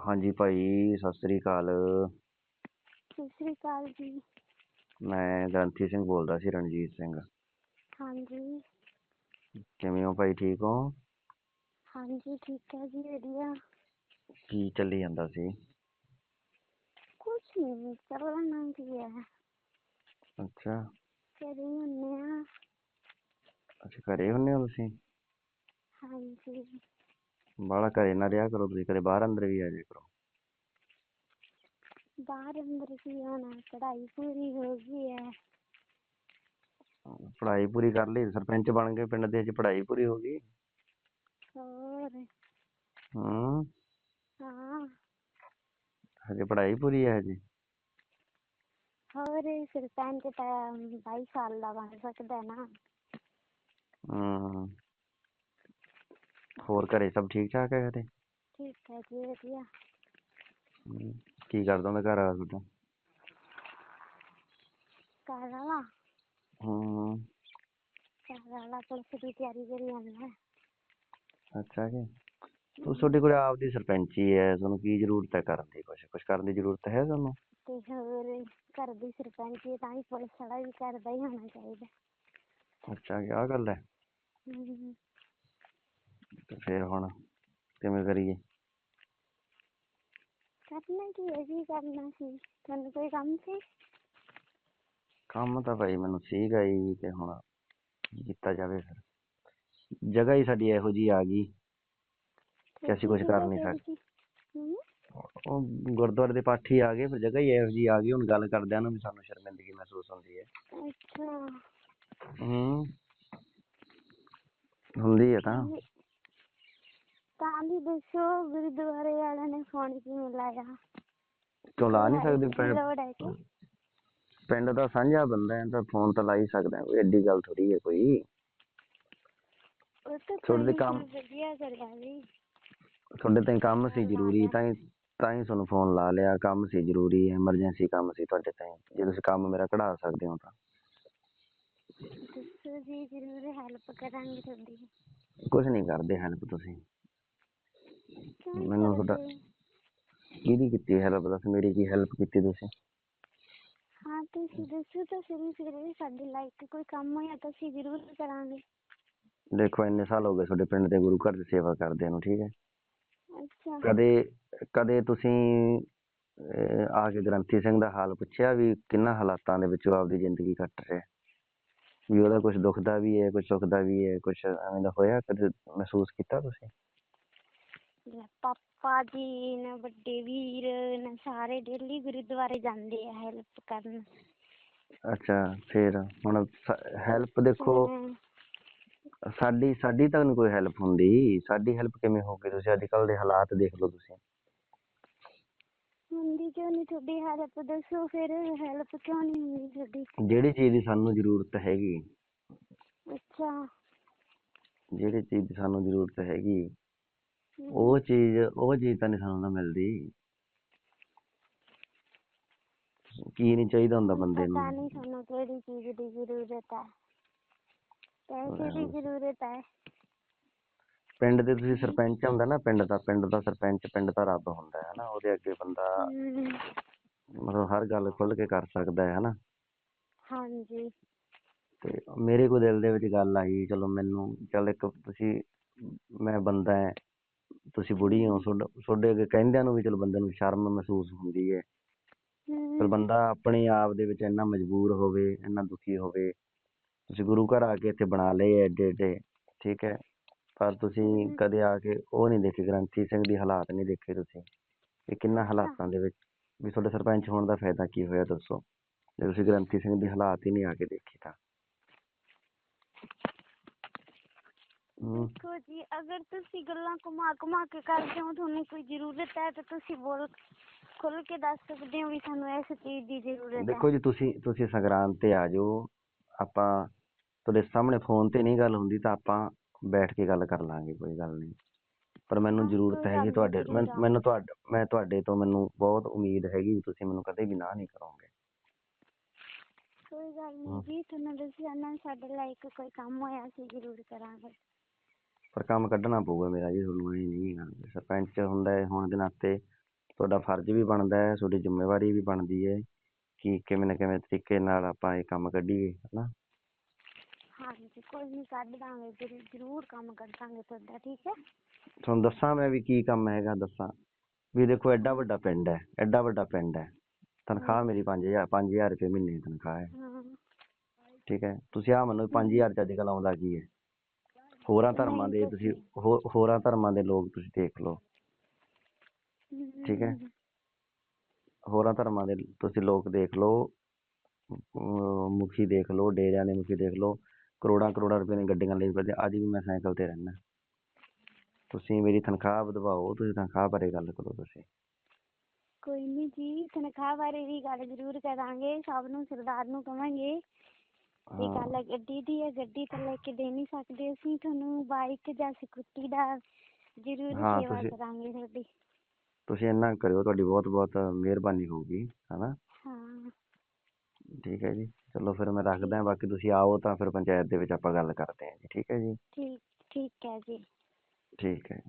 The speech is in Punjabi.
ਹਾਂਜੀ ਭਾਈ ਸਤਿ ਸ੍ਰੀ ਅਕਾਲ। ਸਤਿ ਸ੍ਰੀ ਅਕਾਲ ਜੀ। ਮੈਂ ਗ੍ਰੰਥੀ ਸਿੰਘ ਬੋਲਦਾ ਸੀ ਰਣਜੀਤ ਸਿੰਘ। ਹਾਂਜੀ। ਕਿਵੇਂ ਹੋ ਭਾਈ ਠੀਕ ਹੋ? ਹਾਂਜੀ ਠੀਕ ਹੈ ਜੀ ਵਧੀਆ। ਕੀ ਚੱਲੀ ਜਾਂਦਾ ਸੀ? ਕੁਛ ਨਹੀਂ ਚੱਲਣਾ ਕੀ ਹੈ ਅੱਛਾ। ਕਰੀ ਹੁੰਨੇ ਆ। ਅੱਛਾ ਘਰੇ ਹੁੰਨੇ ਹੋ ਤੁਸੀਂ? ਹਾਂਜੀ। ਬਾਹਲਾ ਘਰੇ ਨਾ ਰਿਹਾ ਕਰੋ ਤੁਸੀਂ ਕਦੇ ਬਾਹਰ ਅੰਦਰ ਵੀ ਆ ਜਾਇਆ ਕਰੋ ਬਾਹਰ ਅੰਦਰ ਕੀ ਹੋਣਾ ਪੜ੍ਹਾਈ ਪੂਰੀ ਹੋ ਗਈ ਹੈ ਪੜ੍ਹਾਈ ਪੂਰੀ ਕਰ ਲਈ ਸਰਪੰਚ ਬਣ ਗਏ ਪਿੰਡ ਦੇ ਚ ਪੜ੍ਹਾਈ ਪੂਰੀ ਹੋ ਗਈ ਹੋਰ ਹੂੰ ਹਾਂ ਹਜੇ ਪੜ੍ਹਾਈ ਪੂਰੀ ਹੈ ਹਜੇ ਹੋਰ ਸਰਪੰਚ ਤਾਂ 22 ਸਾਲ ਦਾ ਬਣ ਸਕਦਾ ਹੈ ਨਾ ਹੂੰ ਹੋਰ ਘਰੇ ਸਭ ਠੀਕ ਠਾਕ ਹੈ ਘਰੇ ਠੀਕ ਹੈ ਜੀ ਵਧੀਆ। ਹੂੰ। ਕੀ ਕਰਦਾ ਹੁੰਦਾ ਘਰ ਵਾਲਾ ਤੁਹਾਡਾ? ਘਰ ਵਾਲਾ? ਹੂੰ। ਘਰ ਵਾਲਾ ਪੁਲਿਸ ਦੀ ਤਿਆਰੀ ਕਰੀ ਜਾਂਦਾ। ਹੈ ਅੱਛਾ ਜੀ। ਤੂੰ ਤੁਹਾਡੇ ਕੋਲ ਆਪਦੀ ਸਰਪੰਚੀ ਹੈ ਤੁਹਾਨੂੰ ਕੀ ਜ਼ਰੂਰਤ ਹੈ ਕਰਨ ਦੀ ਕੁਛ? ਕੁਛ ਕਰਨ ਦੀ ਜ਼ਰੂਰਤ ਹੈ ਤੁਹਾਨੂੰ? ਤੇ ਹੋਰ ਘਰ ਦੀ ਸਰਪੰਚ ਹੈ ਤਾਂ ਹੀ ਪੁਲਿਸ ਵਾਲਾ ਵੀ ਕਰਦਾ ਹੀ ਹੋਣਾ ਚਾਹੀਦਾ। ਅੱਛਾ ਕੀ ਆਹ ਗੱਲ ਹੈ। ਹਮ, ਤੇ ਫਿਰ ਹੁਣ ਕਿਵੇਂ ਕਰੀਏ? ਕਰਨਾ ਕੀ ਹੈ ਕੀ ਕਰਨਾ ਸੀ ਤੁਹਾਨੂੰ ਕੋਈ ਕੰਮ ਸੀ? ਕੰਮ ਤਾਂ ਭਾਈ ਮੈਨੂੰ ਸੀਗਾ ਹੀ ਤੇ ਹੁਣ ਕੀ ਕੀਤਾ ਜਾਵੇ ਫਿਰ। ਜਗ੍ਹਾ ਹੀ ਸਾਡੀ ਇਹੋ ਜੀ ਆ ਗਈ ਕਿ ਅਸੀਂ ਕੁਛ ਕਰ ਨਹੀਂ ਸਕਦੇ ਉਹ ਗੁਰਦੁਆਰੇ ਦੇ ਪਾਠੀ ਆ ਗਏ ਫਿਰ ਜਗ੍ਹਾ ਹੀ ਇਹੋ ਜੀ ਆ ਗਈ ਹੁਣ ਗੱਲ ਕਰਦਿਆਂ ਨੂੰ ਵੀ ਸਾਨੂੰ ਸ਼ਰਮਿੰਦਗੀ ਮਹਿਸੂਸ ਹੁੰਦੀ ਹੈ। ਅੱਛਾ। ਹੂੰ। ਹੁੰਦੀ ਹੈ ਤਾਂ। ਤਾਂ ਵੀ ਦੱਸੋ ਗੁਰਦੁਆਰੇ ਵਾਲਿਆਂ ਨੇ ਫੋਨ ਕਿਵੇਂ ਲਾਇਆ? ਕਿਉਂ ਲਾ ਨਹੀਂ ਸਕਦੇ? ਪਿੰਡ ਲੋੜ ਹੈ ਕਿ? ਪਿੰਡ ਦਾ ਸਾਂਝਾ ਬੰਦਾ ਹੈ ਤਾਂ ਫੋਨ ਤਾਂ ਲਾ ਹੀ ਸਕਦਾ ਕੋਈ ਐਡੀ ਗੱਲ ਥੋੜੀ ਹੈ ਕੋਈ। ਉਹ ਤਾਂ ਕੋਈ ਕੰਮ- ਵਧੀਆ ਕਰਦਾ ਵੀ ਤੁਹਾਡੇ ਤਾਂ ਕੰਮ ਸੀ ਜ਼ਰੂਰੀ ਤਾਂ ਹੀ ਤਾਂ ਹੀ ਤੁਹਾਨੂੰ ਫੋਨ ਲਾ ਲਿਆ ਕੰਮ ਸੀ ਜ਼ਰੂਰੀ ਐਮਰਜੈਂਸੀ ਕੰਮ ਸੀ ਤੁਹਾਡੇ ਤਾਈਂ ਜੇ ਤੁਸੀਂ ਕੰਮ ਮੇਰਾ ਕਢਾ ਸਕਦੇ ਹੋ ਤਾਂ। ਦੱਸੋ ਜੀ ਜ਼ਰੂਰ ਹੈਲਪ ਕਰਾਂਗੇ ਤੁਹਾਡੀ। ਕੁਝ ਨਹੀਂ ਕਰਦੇ ਹੈਲਪ ਤੁਸੀਂ। ਕਿਉਂ ਮੈਨੂੰ ਤੁਹਾਡਾ-? ਕਿਹਦੀ ਕੀਤੀ ਹੈਲਪ ਦੱਸ ਮੇਰੀ ਕੀ ਹੈਲਪ ਕੀਤੀ ਤੁਸੀਂ? ਹਾਂ ਤੁਸੀਂ ਦੱਸੋ ਤਾਂ ਸਹੀ ਫਿਰ ਵੀ ਸਾਡੇ ਲਾਇਕ ਕੋਈ ਕੰਮ ਹੋਇਆ ਤਾਂ ਅਸੀਂ ਜ਼ਰੂਰ ਕਰਾਂਗੇ। ਦੇਖੋ ਇੰਨੇ ਸਾਲ ਹੋ ਗਏ ਤੁਹਾਡੇ ਪਿੰਡ ਦੇ ਗੁਰੂ ਘਰ ਦੀ ਸੇਵਾ ਕਰਦਿਆਂ ਨੂੰ ਠੀਕ ਹੈ? ਅੱਛਾ। ਕਦੇ ਕਦੇ ਤੁਸੀਂ ਅਹ, ਆ ਕੇ ਗ੍ਰੰਥੀ ਸਿੰਘ ਦਾ ਹਾਲ ਪੁੱਛਿਆ ਵੀ ਕਿੰਨਾ ਹਾਲਾਤਾਂ ਦੇ ਵਿੱਚ ਉਹ ਆਪਦੀ ਜ਼ਿੰਦਗੀ ਕੱਟ ਰਿਹਾ? ਵੀ ਉਹਦਾ ਕੁਝ ਦੁਖਦਾ ਵੀ ਹੈ ਕੁਝ ਸੁੱਖਦਾ ਵੀ ਹੈ ਕੁਝ ਐਵੇਂ ਦਾ ਹੋਇਆ ਕਦੇ ਮਹਿਸੂਸ ਕੀਤਾ ਤੁਸੀਂ? ਪਾਪਾ ਜੀ ਨੇ ਵੱਡੇ ਵੀਰ ਨੇ ਸਾਰੇ ਡੇਲੀ ਗੁਰਦੁਆਰੇ ਜਾਂਦੇ ਆ ਹੈਲਪ ਕਰਨ। ਅੱਛਾ ਫਿਰ ਹੁਣ ਹੈਲਪ ਦੇਖੋ ਹਮ, ਸਾਡੀ ਸਾਡੀ ਤਾਂ ਨੀ ਕੋਈ ਹੈਲਪ ਹੁੰਦੀ। ਸਾਡੀ ਹੈਲਪ ਕਿਵੇਂ ਹੋਊਗੀ ਤੁਸੀਂ? ਅੱਜ ਕੱਲ ਦੇ ਹਾਲਾਤ ਦੇਖ ਲਓ ਤੁਸੀਂ। ਹੁੰਦੀ ਕਿਉਂ ਨਹੀਂ ਤੁਹਾਡੀ ਹੈਲਪ ਦੱਸੋ ਫਿਰ ਹੈਲਪ ਕਿਉਂ ਨਹੀਂ ਹੁੰਦੀ ਤੁਹਾਡੀ? ਜਿਹੜੀ ਚੀਜ਼ ਦੀ ਸਾਨੂੰ ਜ਼ਰੂਰਤ ਹੈਗੀ। ਅੱਛਾ। ਜਿਹੜੀ ਚੀਜ਼ ਦੀ ਸਾਨੂੰ ਜ਼ਰੂਰਤ ਹੈਗੀ ਉਹ ਚੀਜ਼ ਉਹ ਚੀਜ਼ ਤਾਂ ਨਹੀਂ ਸਾਨੂੰ ਨਾ ਮਿਲਦੀ। ਕੀ ਨਹੀਂ ਚਾਹੀਦਾ ਹੁੰਦਾ ਬੰਦੇ ਨੂੰ। ਪਤਾ ਨਹੀਂ ਸਾਨੂੰ ਕਿਹੜੀ ਚੀਜ਼ ਦੀ ਜ਼ਰੂਰਤ ਹੈ। ਪੈਸੇ ਦੀ ਜ਼ਰੂਰਤ ਹੈ। ਪਿੰਡ ਦੇ ਤੁਸੀਂ ਸਰਪੰਚ ਹੁੰਦਾ ਨਾ ਪਿੰਡ ਦਾ ਪਿੰਡ ਦਾ ਸਰਪੰਚ ਪਿੰਡ ਦਾ ਰੱਬ ਹੁੰਦਾ ਹੈ ਨਾ ਉਹਦੇ ਅੱਗੇ ਬੰਦਾ ਮਤਲਬ ਹਰ ਗੱਲ ਖੁੱਲ ਕੇ ਕਰ ਸਕਦਾ ਹੈ ਹਨਾ ਹਾਂਜੀ। ਤੇ ਮੇਰੇ ਕੋ ਦਿਲ ਦੇ ਵਿੱਚ ਗੱਲ ਆਈ ਚਲੋ ਮੈਨੂੰ ਚੱਲ ਇੱਕ ਤੁਸੀਂ ਮੈਂ ਬੰਦਾ ਹੈ ਤੁਸੀਂ ਬੁੜੀ ਹੋ ਤੁਹਾਡਾ- ਤੁਹਾਡੇ ਅੱਗੇ ਕਹਿੰਦਿਆਂ ਨੂੰ ਵੀ ਚਲੋ ਬੰਦੇ ਨੂੰ ਸ਼ਰਮ ਮਹਿਸੂਸ ਹੁੰਦੀ ਹੈ। ਪਰ ਬੰਦਾ ਆਪਣੇ ਆਪ ਦੇ ਵਿੱਚ ਇੰਨਾ ਮਜਬੂਰ ਹੋਵੇ ਇੰਨਾ ਦੁਖੀ ਹੋਵੇ ਤੁਸੀਂ ਗੁਰੂ ਘਰ ਆ ਕੇ ਇੱਥੇ ਬਣਾ ਲਏ ਐਡੇ ਐਡੇ ਠੀਕ ਹੈ ਪਰ ਤੁਸੀਂ। ਕਦੇ ਆ ਕੇ ਉਹ ਨਹੀਂ ਦੇਖੇ ਗ੍ਰੰਥੀ ਸਿੰਘ ਦੀ ਹਾਲਾਤ ਨਹੀਂ ਦੇਖੇ ਤੁਸੀਂ। ਵੀ ਕਿੰਨਾ ਹਾਲਾਤਾਂ ਦੇ ਵਿੱਚ ਵੀ ਤੁਹਾਡੇ ਸਰਪੰਚ ਹੋਣ ਦਾ ਫਾਇਦਾ ਕੀ ਹੋਇਆ ਦੱਸੋ? ਜੇ ਤੁਸੀਂ ਗ੍ਰੰਥੀ ਸਿੰਘ ਦੀ ਹਾਲਾਤ ਹੀ ਨਹੀਂ ਆ ਕੇ ਦੇਖੇ ਤਾਂ। ਦੇਖੋ ਜੀ ਅਗਰ ਤੁਸੀਂ ਗੱਲਾਂ ਘੁਮਾ ਘੁਮਾ ਕੇ ਕਰਦੇ ਹੋ ਤੁਹਾਨੂੰ ਕੋਈ ਜ਼ਰੂਰਤ ਹੈ ਤਾਂ ਤੁਸੀਂ ਬੋਲ ਖੁੱਲ ਕੇ ਦੱਸ ਸਕਦੇ ਹੋ ਵੀ ਸਾਨੂੰ ਇਸ ਚੀਜ਼ ਦੀ ਜ਼ਰੂਰਤ ਦੇਖੋ ਹੈ ਜੀ ਤੁਸੀਂ ਤੁਸੀਂ ਸੰਗਰਾਂਦ ਤੇ ਆ ਜਾਓ। ਆਪਾਂ ਤੁਹਾਡੇ ਸਾਹਮਣੇ ਫੋਨ ਤੇ ਨਹੀਂ ਗੱਲ ਹੁੰਦੀ ਤਾਂ ਆਪਾਂ ਬੈਠ ਕੇ ਗੱਲ ਕਰ ਲਾਂਗੇ ਕੋਈ ਗੱਲ ਨਹੀਂ। ਪਰ ਮੈਨੂੰ ਹਾਂ, ਜ਼ਰੂਰਤ ਕੋਈ ਹੈਗੀ ਗੱਲ ਤੁਹਾਡੇ ਨਹੀਂ, ਮੈਂ- ਮੈਨੂੰ ਤੁਹਾਡੇ ਮੈਂ ਤੁਹਾਡੇ ਤੋਂ ਮੈਨੂੰ ਬਹੁਤ ਉਮੀਦ ਹੈਗੀ ਵੀ ਤੁਸੀਂ ਮੈਨੂੰ ਕਦੇ ਵੀ ਨਾ ਨਹੀਂ ਕਰੋਗੇ। ਕੋਈ ਗੱਲ। ਨਹੀਂ ਜੀ ਤੁਹਾਨੂੰ ਦੱਸਿਆ ਨਾ ਸਾਡੇ ਲਾਇਕ ਕੋਈ ਕੰਮ ਹੋਇਆ ਅਸੀਂ ਜ਼ਰੂਰ ਕਰਾਂਗੇ। ਪਰ ਕੰਮ ਕੱਢਣਾ ਪਊਗਾ ਮੇਰਾ ਜੀ ਤੁਹਾਨੂੰ ਇਹ ਨਹੀਂ ਗਾ। ਸਰਪੰਚ ਹੁੰਦਾ ਹੈ ਹੋਣ ਦੇ ਨਾਤੇ ਤੁਹਾਡਾ ਫਰਜ਼ ਵੀ ਬਣਦਾ ਹੈ ਤੁਹਾਡੀ ਜ਼ਿੰਮੇਵਾਰੀ ਵੀ ਬਣਦੀ ਹੈ ਕਿ ਕਿਵੇਂ ਨਾ ਕਿਵੇਂ ਤਰੀਕੇ ਨਾਲ ਆਪਾਂ ਇਹ ਕੰਮ ਕੱਢੀਏ ਹਨਾ? ਹਾਂਜੀ ਕੋਈ ਨਹੀਂ ਕੱਢ ਦਾਂਗੇ ਜ਼ਰੂ- ਜ਼ਰੂਰ ਕੰਮ ਕਰ ਦਾਂਗੇ ਤੁਹਾਡਾ ਠੀਕ ਹੈ? ਤੁਹਾਨੂੰ ਦੱਸਾਂ ਮੈਂ ਵੀ ਕੀ ਕੰਮ ਹੈਗਾ ਦੱਸਾਂ। ਵੀ ਦੇਖੋ ਐਡਾ ਵੱਡਾ ਪਿੰਡ ਹੈ ਐਡਾ ਵੱਡਾ ਪਿੰਡ ਹੈ। ਤਨਖਾਹ ਮੇਰੀ 5000 5000 ਰੁਪਏ ਮਹੀਨੇ ਦੀ ਤਨਖਾਹ ਹੈ। ਹਾਂ। ਠੀਕ ਹੈ ਤੁਸੀਂ ਆ ਮੰਨੋ 5000 ਚ ਅੱਜ ਕੱਲ੍ਹ ਆਉਂਦਾ ਕੀ ਹੈ? ਹੋਰਾਂ ਧਰਮਾਂ ਦੇ ਤੁਸੀਂ ਹੋ- ਹੋਰਾਂ ਧਰਮਾਂ ਦੇ ਲੋਕ ਤੁਸੀਂ ਦੇਖ ਲਓ। ਠੀਕ ਹੈ। ਹੋਰਾਂ ਧਰਮਾਂ ਦੇ ਤੁਸੀਂ ਲੋਕ ਦੇਖ ਲਓ ਮੁਖੀ ਦੇਖ ਲਓ ਡੇਰਿਆਂ ਦੇ ਮੁਖੀ ਦੇਖ ਲਓ ਕਰੋੜਾਂ ਕਰੋੜਾਂ ਰੁਪਏ ਦੀਆਂ ਗੱਡੀਆਂ ਲਈ ਫਿਰਦੇ ਅੱਜ ਵੀ ਮੈਂ ਸਾਈਕਲ ਤੇ ਰਹਿਣਾ ਤੁਸੀਂ ਮੇਰੀ ਤਨਖਾਹ ਵਧਵਾਓ ਤੁਸੀਂ ਤਨਖਾਹ ਬਾਰੇ ਗੱਲ ਕਰੋ ਤੁਸੀਂ। ਕੋਈ ਨਹੀਂ ਜੀ ਤਨਖਾਹ ਬਾਰੇ ਵੀ ਗੱਲ ਜ਼ਰੂਰ ਕਰਾਂਗੇ ਸਭ ਨੂੰ ਸਰਦਾਰ ਨੂੰ ਕਵਾਂਗੇ। ਹਾਂ। ਗੱਲ ਹੈ ਗੱਡੀ ਦੀ ਹੈ ਗੱਡੀ ਤਾਂ ਲੈ ਕੇ ਦੇ ਨਹੀਂ ਸਕਦੇ ਅਸੀਂ ਤੁਹਾਨੂੰ ਬਾਈਕ ਜਾਂ ਸਕੂਟੀ ਦਾ ਜ਼ਰੂਰ ਹਾਂ, ਸੇਵਾ ਤੁਸੀਂ- ਕਰਾਂਗੇ ਤੁਹਾਡੀ। ਤੁਸੀਂ ਇੰਨਾ ਕਰਿਓ ਤੁਹਾਡੀ ਬਹੁਤ ਬਹੁਤ ਮਿਹਰਬਾਨੀ ਹੋਊਗੀ ਹਨਾ? ਹਾਂ। ਠੀਕ ਹੈ ਜੀ ਚਲੋ ਫਿਰ ਮੈਂ ਰੱਖਦਾ ਬਾਕੀ ਤੁਸੀਂ ਆਓ ਤਾਂ ਫਿਰ ਪੰਚਾਇਤ ਦੇ ਵਿੱਚ ਆਪਾਂ ਗੱਲ ਕਰਦੇ ਹਾਂ ਜੀ ਠੀਕ ਹੈ ਜੀ? ਠੀਕ ਠੀਕ ਹੈ ਜੀ। ਠੀਕ ਹੈ